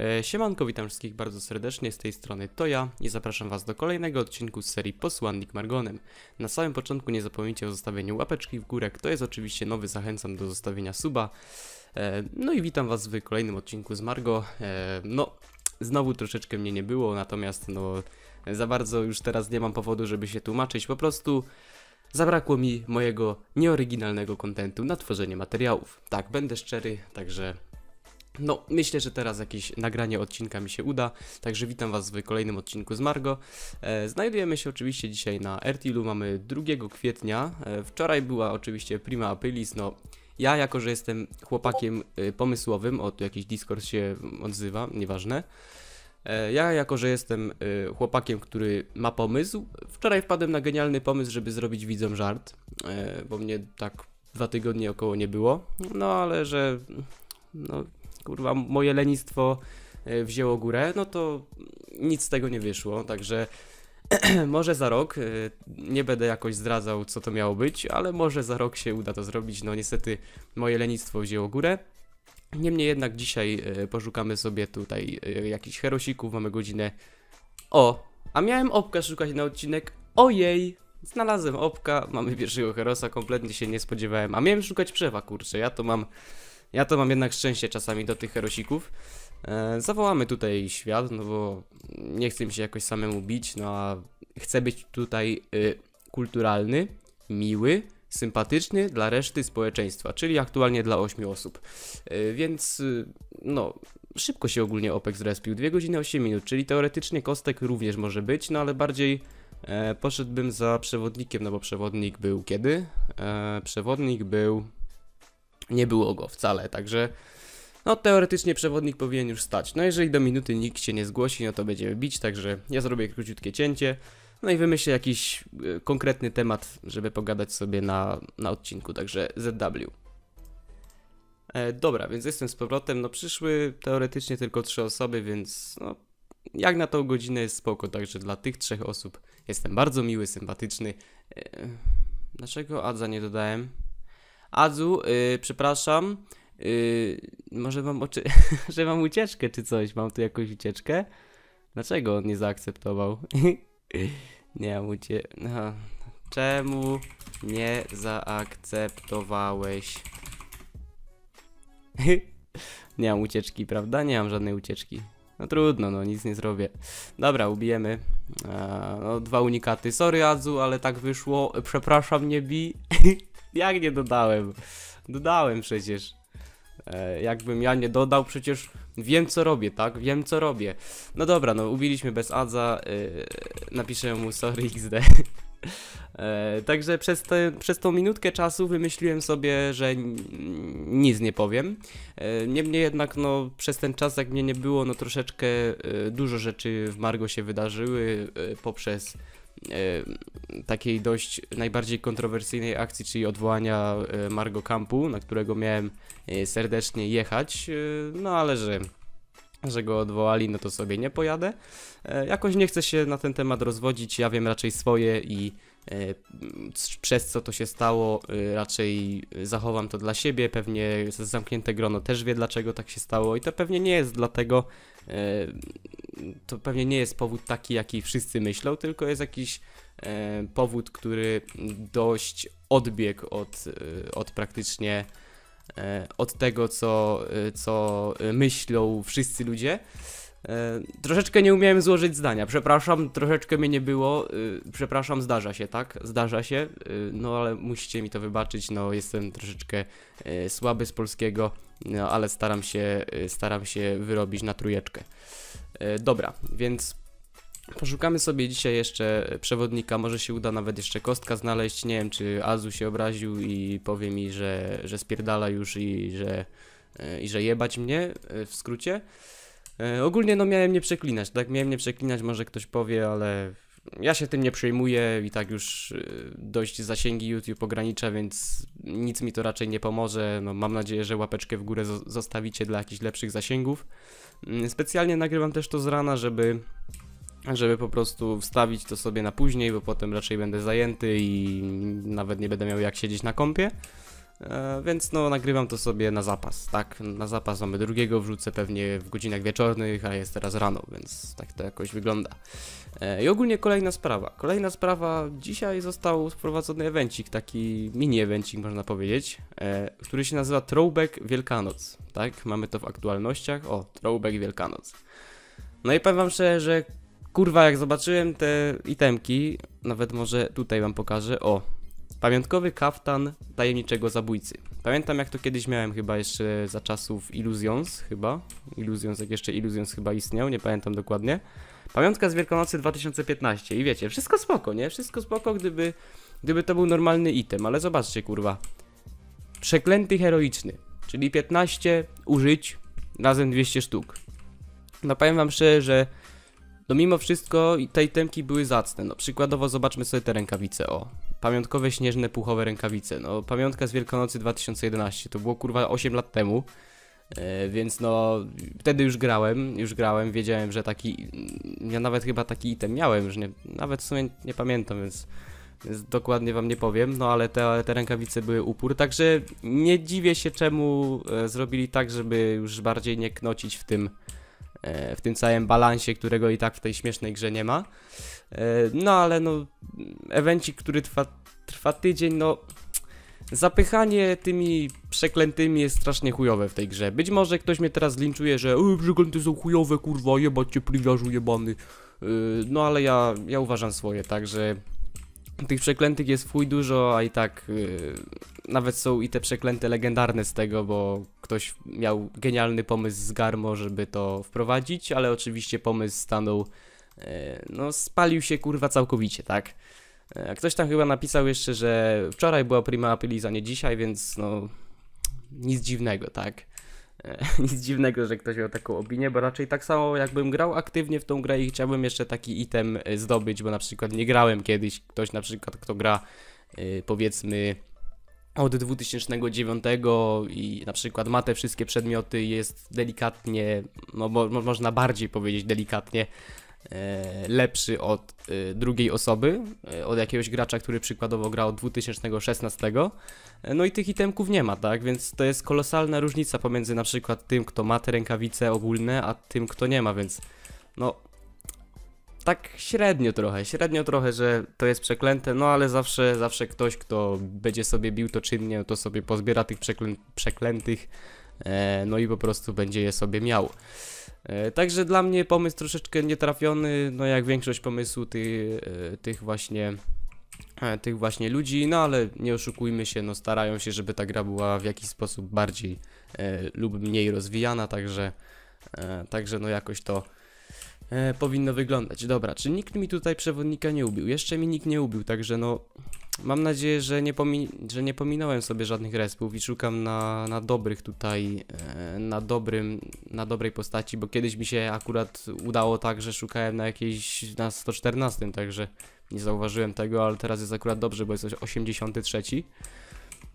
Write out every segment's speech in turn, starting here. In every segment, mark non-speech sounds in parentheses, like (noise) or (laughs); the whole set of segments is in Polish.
E, Siemanko, witam wszystkich bardzo serdecznie, z tej strony to ja i zapraszam was do kolejnego odcinku z serii Posłannik Margonem. Na samym początku nie zapomnijcie o zostawieniu łapeczki w górę, kto jest oczywiście nowy zachęcam do zostawienia suba. E, No i witam was w kolejnym odcinku z Margo. E, No, znowu troszeczkę mnie nie było, natomiast no za bardzo już teraz nie mam powodu, żeby się tłumaczyć, po prostu zabrakło mi mojego nieoryginalnego kontentu na tworzenie materiałów. Tak, będę szczery, także no, myślę, że teraz jakieś nagranie odcinka mi się uda, także witam Was w kolejnym odcinku z Margo. E, znajdujemy się oczywiście dzisiaj na Ertilu, mamy 2 kwietnia. E, wczoraj była oczywiście prima aprilis, no ja jako, że jestem chłopakiem e, pomysłowym, o tu jakiś Discord się odzywa, nieważne. E, ja jako, że jestem e, chłopakiem, który ma pomysł, wczoraj wpadłem na genialny pomysł, żeby zrobić widzom żart, e, bo mnie tak dwa tygodnie około nie było, no ale że... No, kurwa, moje lenistwo e, wzięło górę, no to nic z tego nie wyszło, także (clears throat) może za rok, e, nie będę jakoś zdradzał co to miało być, ale może za rok się uda to zrobić, no niestety moje lenistwo wzięło górę. Niemniej jednak dzisiaj e, poszukamy sobie tutaj jakichś herosików, mamy godzinę... O, a miałem opka szukać na odcinek, ojej! Znalazłem opka, mamy pierwszego herosa, kompletnie się nie spodziewałem, a miałem szukać przewa, kurczę, ja to mam... Ja to mam jednak szczęście czasami do tych herosików. E, zawołamy tutaj świat, no bo nie chcę mi się jakoś samemu bić, no a chcę być tutaj y, kulturalny, miły, sympatyczny dla reszty społeczeństwa, czyli aktualnie dla 8 osób. E, więc y, no, szybko się ogólnie OPEX zrespił, 2 godziny 8 minut, czyli teoretycznie kostek również może być, no ale bardziej e, poszedłbym za przewodnikiem, no bo przewodnik był kiedy? E, przewodnik był nie było go wcale, także no teoretycznie przewodnik powinien już stać. No jeżeli do minuty nikt się nie zgłosi, no to będziemy bić, także ja zrobię króciutkie cięcie, no i wymyślę jakiś y, konkretny temat, żeby pogadać sobie na, na odcinku, także ZW. E, dobra, więc jestem z powrotem, no przyszły teoretycznie tylko trzy osoby, więc no jak na tą godzinę jest spoko, także dla tych trzech osób jestem bardzo miły, sympatyczny. E, dlaczego Adza nie dodałem? Adzu, y, przepraszam, y, może mam oczy... (laughs) że mam ucieczkę czy coś, mam tu jakąś ucieczkę? Dlaczego on nie zaakceptował? (laughs) nie mam ucie... No. Czemu nie zaakceptowałeś? (laughs) nie mam ucieczki, prawda? Nie mam żadnej ucieczki. No trudno, no nic nie zrobię. Dobra, ubijemy. A, no, dwa unikaty. Sorry Adzu, ale tak wyszło. Przepraszam, nie bi. Jak nie dodałem? Dodałem przecież. E, jakbym ja nie dodał, przecież wiem co robię, tak? Wiem co robię. No dobra, no ubiliśmy bez Adza. E, napiszę mu sorry XD. (laughs) E, także przez, te, przez tą minutkę czasu wymyśliłem sobie, że nic nie powiem. E, niemniej jednak, no, przez ten czas, jak mnie nie było, no troszeczkę e, dużo rzeczy w Margo się wydarzyły e, poprzez takiej dość najbardziej kontrowersyjnej akcji, czyli odwołania e, Margo Campu, na którego miałem e, serdecznie jechać, e, no ale że, że go odwołali, no to sobie nie pojadę. E, Jakoś nie chcę się na ten temat rozwodzić, ja wiem raczej swoje i e, przez co to się stało, e, raczej zachowam to dla siebie, pewnie zamknięte grono też wie dlaczego tak się stało i to pewnie nie jest dlatego, e, to pewnie nie jest powód taki, jaki wszyscy myślą, tylko jest jakiś e, powód, który dość odbiegł od, e, od praktycznie e, od tego, co, e, co myślą wszyscy ludzie. Troszeczkę nie umiałem złożyć zdania. Przepraszam, troszeczkę mnie nie było. przepraszam, zdarza się, tak? Zdarza się. no ale musicie mi to wybaczyć. No, jestem troszeczkę słaby z polskiego, no ale staram się, staram się wyrobić na trójeczkę. E, dobra, więc poszukamy sobie dzisiaj jeszcze przewodnika. Może się uda nawet jeszcze kostka znaleźć. Nie wiem, czy Azu się obraził i powie mi, że, że spierdala już i że, e, i że jebać mnie e, w skrócie. Ogólnie no miałem nie przeklinać, tak? Miałem nie przeklinać, może ktoś powie, ale ja się tym nie przejmuję i tak już e, dość zasięgi YouTube ogranicza, więc nic mi to raczej nie pomoże. No mam nadzieję, że łapeczkę w górę zo- zostawicie dla jakichś lepszych zasięgów. Mm, Specjalnie nagrywam też to z rana, żeby żeby po prostu wstawić to sobie na później, bo potem raczej będę zajęty i nawet nie będę miał jak siedzieć na kompie. E, więc no nagrywam to sobie na zapas, tak? Na zapas mamy drugiego, wrzucę pewnie w godzinach wieczornych, a jest teraz rano, więc tak to jakoś wygląda. E, I ogólnie kolejna sprawa. Kolejna sprawa, dzisiaj został wprowadzony evencik, taki mini evencik można powiedzieć, e, który się nazywa Throwback Wielkanoc, tak? Mamy to w aktualnościach, o, Throwback Wielkanoc. No i powiem wam szczerze, że kurwa jak zobaczyłem te itemki, nawet może tutaj wam pokażę, o, Pamiątkowy kaftan tajemniczego zabójcy. Pamiętam jak to kiedyś miałem chyba jeszcze za czasów Illusions chyba. Illusions, jak jeszcze Illusions chyba istniał, nie pamiętam dokładnie. Pamiątka z Wielkanocy 2015 i wiecie, wszystko spoko, nie? Wszystko spoko, gdyby, gdyby to był normalny item, ale zobaczcie kurwa. Przeklęty heroiczny, czyli 15 użyć razem 200 sztuk. No powiem wam szczerze, że no mimo wszystko te itemki były zacne. No przykładowo zobaczmy sobie te rękawice, o. Pamiątkowe śnieżne puchowe rękawice. No pamiątka z Wielkanocy 2011, to było kurwa 8 lat temu. E, więc no, wtedy już grałem, już grałem, wiedziałem, że taki, ja nawet chyba taki item miałem, już nie, nawet w sumie nie pamiętam, więc, więc dokładnie wam nie powiem, no ale te, te rękawice były upór, także nie dziwię się czemu e, zrobili tak, żeby już bardziej nie knocić w tym, E, w tym całym balansie, którego i tak w tej śmiesznej grze nie ma. E, no ale no, evencik, który trwa, trwa tydzień, no zapychanie tymi przeklętymi jest strasznie chujowe w tej grze. Być może ktoś mnie teraz linczuje, że e, przeklęty są chujowe, kurwa, jebać cię pligarzu jebany. No ale ja, ja uważam swoje, także tych przeklętych jest fuj dużo, a i tak yy, nawet są i te przeklęte legendarne z tego, bo ktoś miał genialny pomysł z Garmo, żeby to wprowadzić, ale oczywiście pomysł stanął, no spalił się kurwa całkowicie, tak? Yy, ktoś tam chyba napisał jeszcze, że wczoraj była prima aprilis, a nie dzisiaj, więc no nic dziwnego, tak? (laughs) Nic dziwnego, że ktoś miał taką opinię, bo raczej tak samo jakbym grał aktywnie w tą grę i chciałbym jeszcze taki item e, zdobyć, bo na przykład nie grałem kiedyś, ktoś na przykład kto gra powiedzmy od 2009 i na przykład ma te wszystkie przedmioty jest delikatnie, no mo można bardziej powiedzieć delikatnie, E, lepszy od e, drugiej osoby, e, od jakiegoś gracza, który przykładowo grał od 2016. No i tych itemków nie ma, tak? Więc to jest kolosalna różnica pomiędzy na przykład tym, kto ma te rękawice ogólne, a tym, kto nie ma, więc no tak średnio trochę, średnio trochę, że to jest przeklęte, no ale zawsze, zawsze ktoś, kto będzie sobie bił to czynnie, to sobie pozbiera tych przeklę przeklętych, e, no i po prostu będzie je sobie miał. E, także dla mnie pomysł troszeczkę nietrafiony, no jak większość pomysłu ty, e, tych właśnie e, tych właśnie ludzi, no ale nie oszukujmy się, no starają się, żeby ta gra była w jakiś sposób bardziej lub mniej rozwijana, także także no jakoś to powinno wyglądać. Dobra, czy nikt mi tutaj przewodnika nie ubił? Jeszcze mi nikt nie ubił, także no Mam nadzieję, że nie, że nie pominąłem sobie żadnych respów i szukam na, na dobrych tutaj, e, na dobrym, na dobrej postaci, bo kiedyś mi się akurat udało tak, że szukałem na jakiejś, na 114, także nie zauważyłem tego, ale teraz jest akurat dobrze, bo jest 83.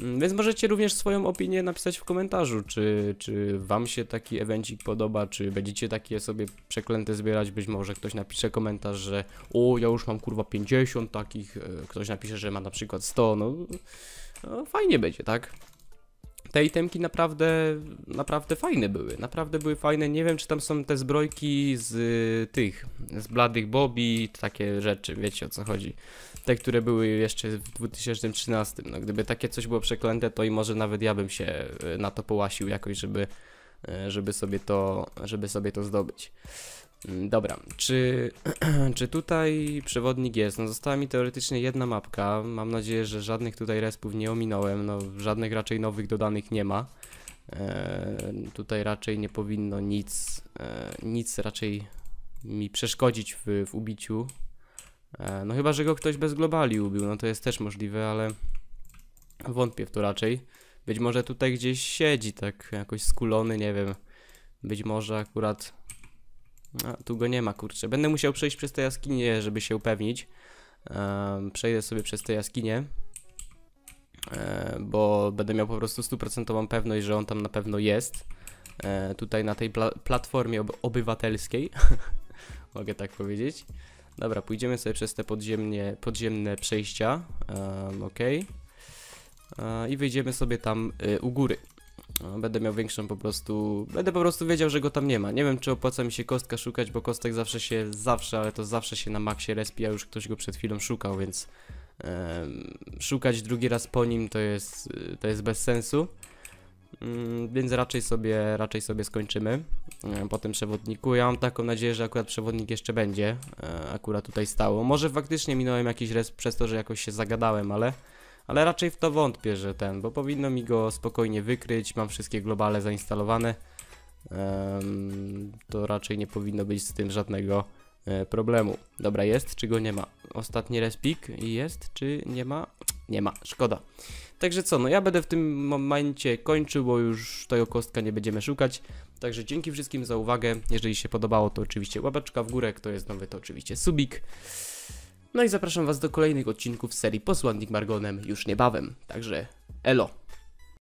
Mm, więc możecie również swoją opinię napisać w komentarzu, czy, czy wam się taki evencik podoba, czy będziecie takie sobie przeklęte zbierać, być może ktoś napisze komentarz, że o, ja już mam kurwa 50 takich, e, ktoś napisze, że ma na przykład 100, no, no fajnie będzie, tak? Te itemki naprawdę, naprawdę fajne były, naprawdę były fajne, nie wiem czy tam są te zbrojki z y, tych, z bladych Bobby, takie rzeczy, wiecie o co chodzi. Te, które były jeszcze w 2013, no gdyby takie coś było przeklęte, to i może nawet ja bym się y, na to połasił jakoś, żeby, y, żeby sobie to, żeby sobie to zdobyć. Mm, dobra, czy, (clears throat) czy tutaj przewodnik jest? No została mi teoretycznie jedna mapka. Mam nadzieję, że żadnych tutaj respów nie ominąłem. No żadnych raczej nowych dodanych nie ma. E, tutaj raczej nie powinno nic, e, nic raczej mi przeszkodzić w, w ubiciu. E, no chyba, że go ktoś bez globali ubił, no to jest też możliwe, ale wątpię w to raczej. Być może tutaj gdzieś siedzi tak jakoś skulony, nie wiem. Być może akurat a, tu go nie ma, kurczę. Będę musiał przejść przez te jaskinie, żeby się upewnić. Um, przejdę sobie przez te jaskinie. E, bo będę miał po prostu stuprocentową pewność, że on tam na pewno jest. E, tutaj na tej pla platformie ob obywatelskiej. (laughs) Mogę tak powiedzieć. Dobra, pójdziemy sobie przez te podziemnie, podziemne przejścia. Um, ok. e, i wyjdziemy sobie tam e, u góry. E, Będę miał większą po prostu. Będę po prostu wiedział, że go tam nie ma. Nie wiem, czy opłaca mi się kostka szukać, bo kostek zawsze się, zawsze, ale to zawsze się na maksie respi, a już ktoś go przed chwilą szukał, więc szukać drugi raz po nim to jest, to jest bez sensu. Mm, Więc raczej sobie, raczej sobie skończymy e, po tym przewodniku. Ja mam taką nadzieję, że akurat przewodnik jeszcze będzie e, akurat tutaj stało. Może faktycznie minąłem jakiś res przez to, że jakoś się zagadałem, ale, ale raczej w to wątpię, że ten, bo powinno mi go spokojnie wykryć. Mam wszystkie globale zainstalowane. Em, to raczej nie powinno być z tym żadnego e, problemu. Dobra, jest, czy go nie ma? Ostatni respik jest, czy nie ma? Nie ma, szkoda. Także co, no ja będę w tym momencie kończył, bo już tego kostka nie będziemy szukać. Także dzięki wszystkim za uwagę. Jeżeli się podobało, to oczywiście łapeczka w górę. Kto jest nowy, to oczywiście subik. No i zapraszam Was do kolejnych odcinków serii Posłannik Margonem już niebawem. Także elo.